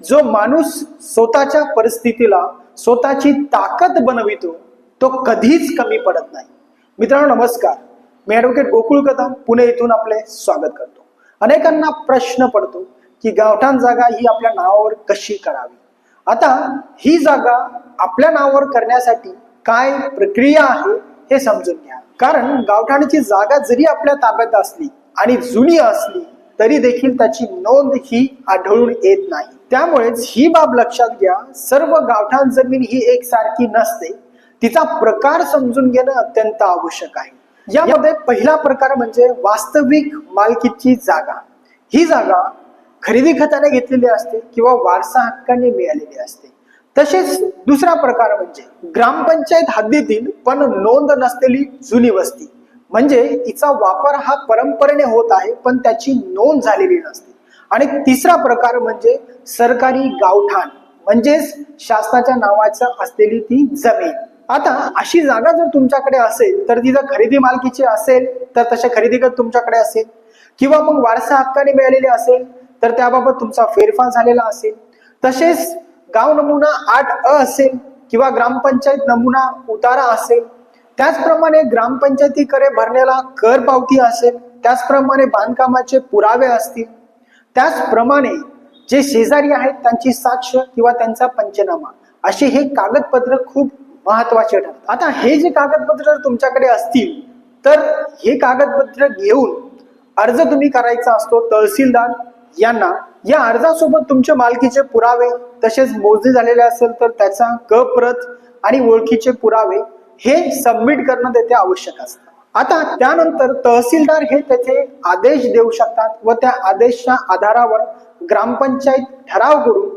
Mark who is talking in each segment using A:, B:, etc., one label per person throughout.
A: जो माणूस स्वतःच्या परिस्थितीला स्वतःची ताकद बनवितो तो कधीच कमी पडत नाही. मित्रांनो नमस्कार. मी ॲडव्होकेट गोकुळ कदम पुणे येथून आपले स्वागत करतो. अनेकांना प्रश्न पडतो की गावठाण जागा ही आपल्या नावावर कशी करावी? आता ही जागा आपल्या नावावर करण्यासाठी काय प्रक्रिया आहे हे समजून घ्या. कारण गावठाणाची जागा जरी आपल्या ताब्यात असली आणि जुनी असली तरी देखील त्याची नोंद ही आढळून येत नाही. त्यामुळेच ही बाब लक्षात घ्या. सर्व गावठाण जमीन ही एकसारखी नसते. तिचा प्रकार समजून घेणं अत्यंत आवश्यक आहे. यामध्ये पहिला प्रकार म्हणजे वास्तविक मालकीची जागा. ही जागा खरेदी खताने घेतलेली असते किंवा वारसा हक्काने मिळालेली असते. तसेच दुसरा प्रकार म्हणजे ग्रामपंचायत हद्दीतील पण नोंद नसलेली जुनी वस्ती. म्हणजे तिचा वापर हा परंपरेने होत आहे पण त्याची नोंद झालेली नसते. आणि तिसरा प्रकार म्हणजे सरकारी गावठाण म्हणजेच शासनाच्या नावाचं असलेली ती जमीन. आता अशी जागा जर तुमच्याकडे असेल तर ती जर खरेदी मालकीची असेल तर तसे खरेदी खत तुमच्याकडे असेल. किंवा मग वारसा हक्काने मिळालेले असेल तर त्याबाबत तुमचा फेरफार झालेला असेल. तसेच गाव नमुना आठ अ असेल किंवा ग्रामपंचायत नमुना उतारा असेल त्याचप्रमाणे ग्रामपंचायतीकडे भरलेला कर पावती असेल त्याचप्रमाणे बांधकामाचे पुरावे असतील त्याचप्रमाणे जे शेजारी आहेत त्यांची साक्ष किंवा त्यांचा पंचनामा असे हे कागदपत्र खूप महत्त्वाचे ठरतात. आता हे जे कागदपत्र जर तुमच्याकडे असतील तर हे कागदपत्र घेऊन अर्ज तुम्ही करायचा असतो तहसीलदार यांना. या अर्जासोबत तुमचे मालकीचे पुरावे तसेच मोजणी झालेले असेल तर त्याचा क प्रत आणि ओळखीचे पुरावे हे सबमिट करणं तेथे आवश्यक असतं. आता त्यानंतर तहसीलदार हे त्याचे आदेश देऊ शकतात व त्या आदेशच्या आधारावर ग्रामपंचायत ठराव करून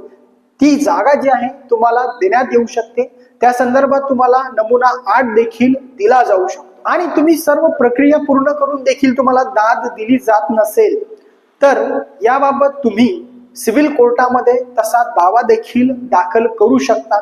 A: ती जागा जी आहे तुम्हाला देण्यात येऊ शकते. त्या संदर्भात तुम्हाला नमुना आठ देखील दिला जाऊ शकतो. आणि तुम्ही सर्व प्रक्रिया पूर्ण करून देखील तुम्हाला दाद दिली जात नसेल तर याबाबत तुम्ही सिव्हिल कोर्टामध्ये तसा दावा देखील दाखल करू शकता